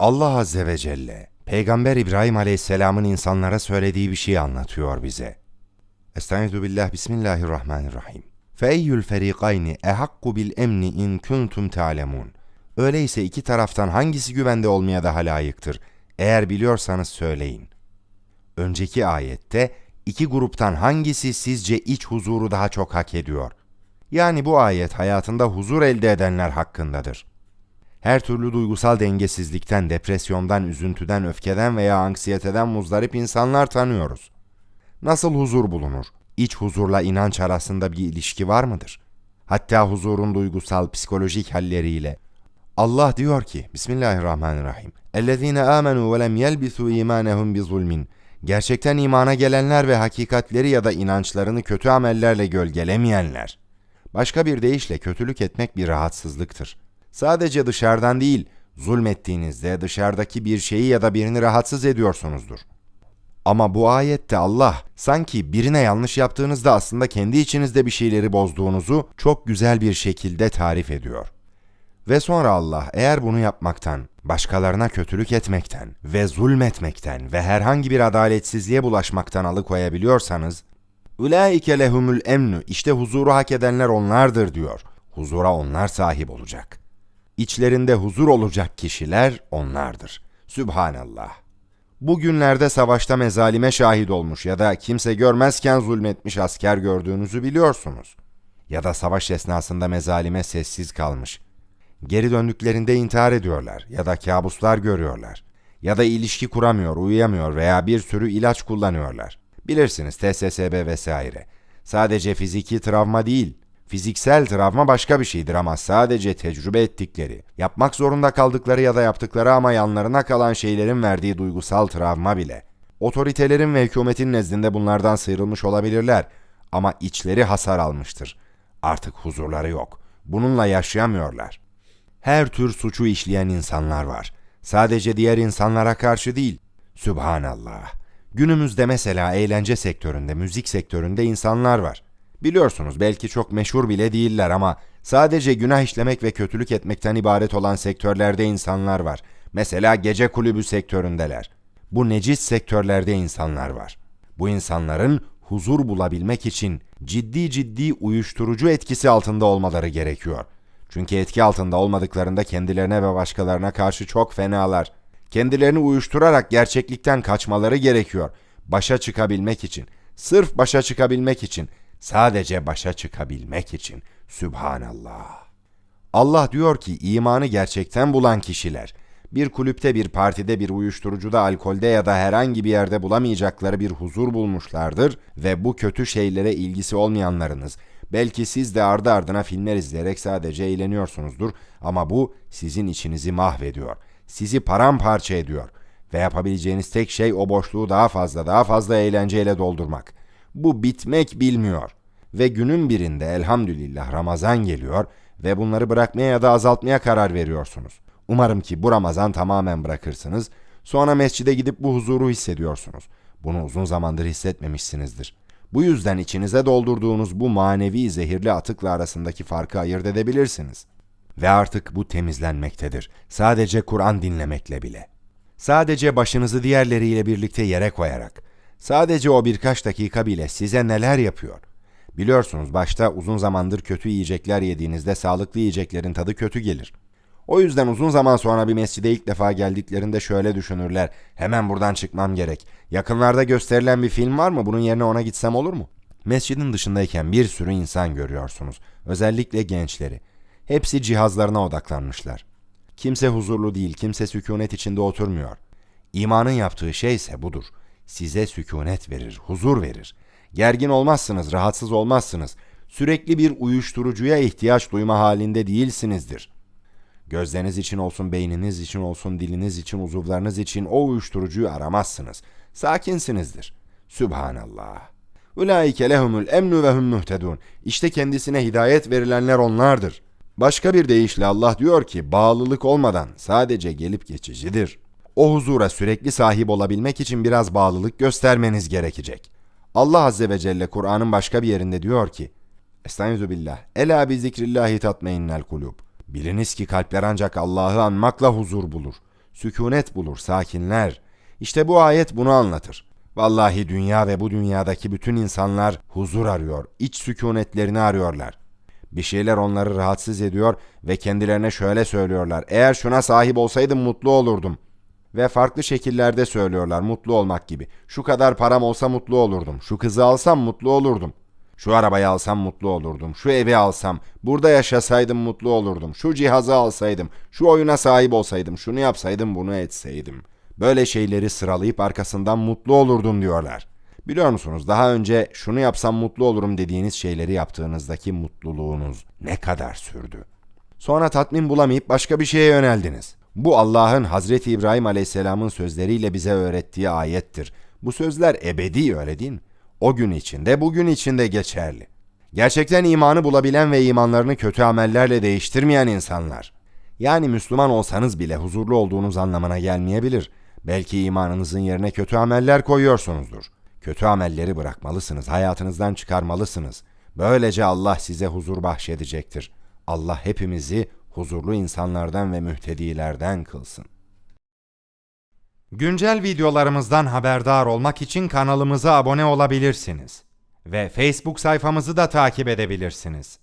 Allah Azze ve Celle, Peygamber İbrahim Aleyhisselam'ın insanlara söylediği bir şeyi anlatıyor bize. Estaizu billah, Bismillahirrahmanirrahim. Feeyyül ferikayni ehakku bil emni in kuntum ta'lemun. Öyleyse iki taraftan hangisi güvende olmaya daha layıktır? Eğer biliyorsanız söyleyin. Önceki ayette iki gruptan hangisi sizce iç huzuru daha çok hak ediyor? Yani bu ayet hayatında huzur elde edenler hakkındadır Her türlü duygusal dengesizlikten, depresyondan, üzüntüden, öfkeden veya anksiyeteden muzdarip insanlar tanıyoruz. Nasıl huzur bulunur? İç huzurla inanç arasında bir ilişki var mıdır? Hatta huzurun duygusal, psikolojik halleriyle. Allah diyor ki, Bismillahirrahmanirrahim. اَلَّذ۪ينَ آمَنُوا وَلَمْ يَلْبِثُوا اِيمَانَهُمْ بِظُلْمٍ Gerçekten imana gelenler ve hakikatleri ya da inançlarını kötü amellerle gölgelemeyenler. Başka bir deyişle kötülük etmek bir rahatsızlıktır. Sadece dışarıdan değil, zulmettiğinizde dışarıdaki bir şeyi ya da birini rahatsız ediyorsunuzdur. Ama bu ayette Allah sanki birine yanlış yaptığınızda aslında kendi içinizde bir şeyleri bozduğunuzu çok güzel bir şekilde tarif ediyor. Ve sonra Allah eğer bunu yapmaktan, başkalarına kötülük etmekten ve zulmetmekten ve herhangi bir adaletsizliğe bulaşmaktan alıkoyabiliyorsanız, Ulaike lehumul emnu, işte huzuru hak edenler onlardır diyor. Huzura onlar sahip olacak. İçlerinde huzur olacak kişiler onlardır. Sübhanallah. Bugünlerde savaşta mezalime şahit olmuş ya da kimse görmezken zulmetmiş asker gördüğünüzü biliyorsunuz. Ya da savaş esnasında mezalime sessiz kalmış. Geri döndüklerinde intihar ediyorlar ya da kabuslar görüyorlar. Ya da ilişki kuramıyor, uyuyamıyor veya bir sürü ilaç kullanıyorlar. Bilirsiniz TSSB vesaire. Sadece fiziki travma değil, fiziksel travma başka bir şeydir ama sadece tecrübe ettikleri, yapmak zorunda kaldıkları ya da yaptıkları ama yanlarına kalan şeylerin verdiği duygusal travma bile. Otoritelerin ve hükümetin nezdinde bunlardan sıyrılmış olabilirler ama içleri hasar almıştır. Artık huzurları yok. Bununla yaşayamıyorlar. Her tür suçu işleyen insanlar var. Sadece diğer insanlara karşı değil. Sübhanallah. Günümüzde mesela eğlence sektöründe, müzik sektöründe insanlar var. Biliyorsunuz belki çok meşhur bile değiller ama sadece günah işlemek ve kötülük etmekten ibaret olan sektörlerde insanlar var. Mesela gece kulübü sektöründeler. Bu necis sektörlerde insanlar var. Bu insanların huzur bulabilmek için ciddi ciddi uyuşturucu etkisi altında olmaları gerekiyor. Çünkü etki altında olmadıklarında kendilerine ve başkalarına karşı çok fenalar. Kendilerini uyuşturarak gerçeklikten kaçmaları gerekiyor. Başa çıkabilmek için. Sırf başa çıkabilmek için. Sadece başa çıkabilmek için. Sübhanallah. Allah diyor ki imanı gerçekten bulan kişiler, bir kulüpte, bir partide, bir uyuşturucuda, alkolde ya da herhangi bir yerde bulamayacakları bir huzur bulmuşlardır ve bu kötü şeylere ilgisi olmayanlarınız, belki siz de ardı ardına filmler izleyerek sadece eğleniyorsunuzdur ama bu sizin içinizi mahvediyor, sizi paramparça ediyor ve yapabileceğiniz tek şey o boşluğu daha fazla daha fazla eğlenceyle doldurmak. Bu bitmek bilmiyor ve günün birinde elhamdülillah Ramazan geliyor ve bunları bırakmaya ya da azaltmaya karar veriyorsunuz. Umarım ki bu Ramazan tamamen bırakırsınız. Sonra mescide gidip bu huzuru hissediyorsunuz. Bunu uzun zamandır hissetmemişsinizdir. Bu yüzden içinize doldurduğunuz bu manevi zehirli atıkla arasındaki farkı ayırt edebilirsiniz. Ve artık bu temizlenmektedir. Sadece Kur'an dinlemekle bile. Sadece başınızı diğerleriyle birlikte yere koyarak. Sadece o birkaç dakika bile size neler yapıyor. Biliyorsunuz başta uzun zamandır kötü yiyecekler yediğinizde sağlıklı yiyeceklerin tadı kötü gelir. O yüzden uzun zaman sonra bir mescide ilk defa geldiklerinde şöyle düşünürler. Hemen buradan çıkmam gerek. Yakınlarda gösterilen bir film var mı? Bunun yerine ona gitsem olur mu? Mescidin dışındayken bir sürü insan görüyorsunuz. Özellikle gençleri. Hepsi cihazlarına odaklanmışlar. Kimse huzurlu değil, kimse sükunet içinde oturmuyor. İmanın yaptığı şey ise budur. Size sükunet verir, huzur verir. Gergin olmazsınız, rahatsız olmazsınız. Sürekli bir uyuşturucuya ihtiyaç duyma halinde değilsinizdir. Gözleriniz için olsun, beyniniz için olsun, diliniz için, uzuvlarınız için o uyuşturucuyu aramazsınız. Sakinsinizdir. Sübhanallah. Ulaike lehumul emnu ve hum muhtedun. İşte kendisine hidayet verilenler onlardır. Başka bir deyişle Allah diyor ki bağlılık olmadan sadece gelip geçicidir. O huzura sürekli sahip olabilmek için biraz bağlılık göstermeniz gerekecek. Allah Azze ve Celle Kur'an'ın başka bir yerinde diyor ki Estaizu billah. Ela bi zikrillahi tatmeinnel kulub. Biliniz ki kalpler ancak Allah'ı anmakla huzur bulur. sükunet bulur, sakinler. İşte bu ayet bunu anlatır. Vallahi dünya ve bu dünyadaki bütün insanlar huzur arıyor, iç sükunetlerini arıyorlar. Bir şeyler onları rahatsız ediyor ve kendilerine şöyle söylüyorlar. Eğer şuna sahip olsaydım mutlu olurdum. Ve farklı şekillerde söylüyorlar mutlu olmak gibi. Şu kadar param olsa mutlu olurdum. Şu kızı alsam mutlu olurdum. Şu arabayı alsam mutlu olurdum. Şu evi alsam, burada yaşasaydım mutlu olurdum. Şu cihazı alsaydım, şu oyuna sahip olsaydım, şunu yapsaydım, bunu etseydim. Böyle şeyleri sıralayıp arkasından mutlu olurdum diyorlar. Biliyor musunuz daha önce şunu yapsam mutlu olurum dediğiniz şeyleri yaptığınızdaki mutluluğunuz ne kadar sürdü? Sonra tatmin bulamayıp başka bir şeye yöneldiniz. Bu Allah'ın Hazreti İbrahim Aleyhisselam'ın sözleriyle bize öğrettiği ayettir. Bu sözler ebedi öyle değil mi? O gün içinde, bugün içinde geçerli. Gerçekten imanı bulabilen ve imanlarını kötü amellerle değiştirmeyen insanlar. Yani Müslüman olsanız bile huzurlu olduğunuz anlamına gelmeyebilir. Belki imanınızın yerine kötü ameller koyuyorsunuzdur. Kötü amelleri bırakmalısınız, hayatınızdan çıkarmalısınız. Böylece Allah size huzur bahşedecektir. Allah hepimizi huzurlu insanlardan ve mühtedilerden kılsın. Güncel videolarımızdan haberdar olmak için kanalımıza abone olabilirsiniz ve Facebook sayfamızı da takip edebilirsiniz.